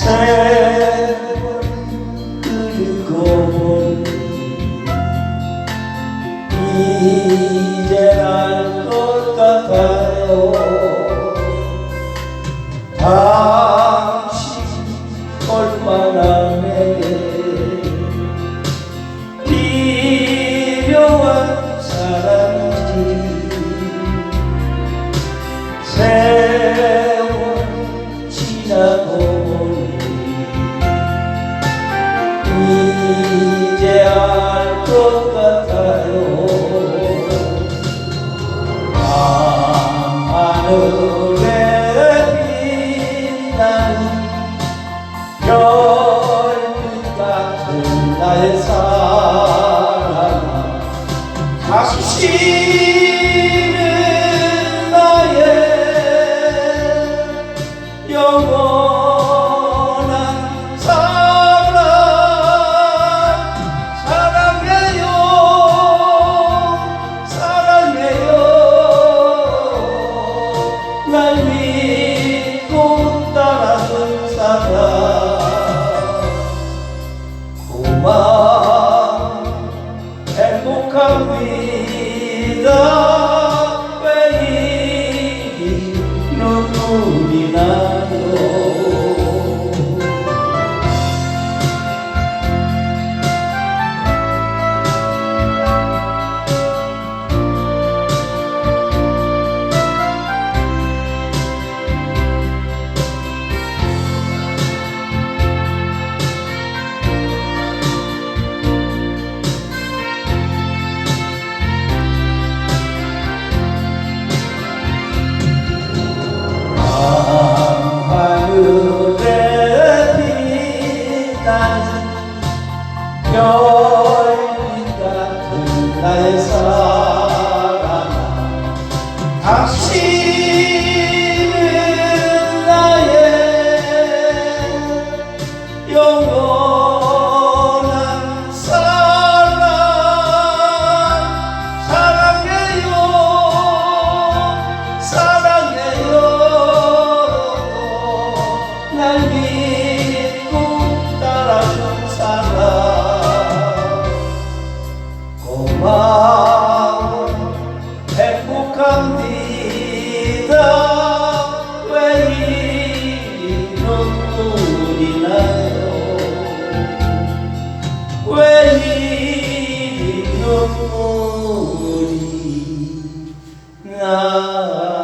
샘 그리고 이제 알 것 같아요 다 no, no, no, no, Señor. glory. Ah.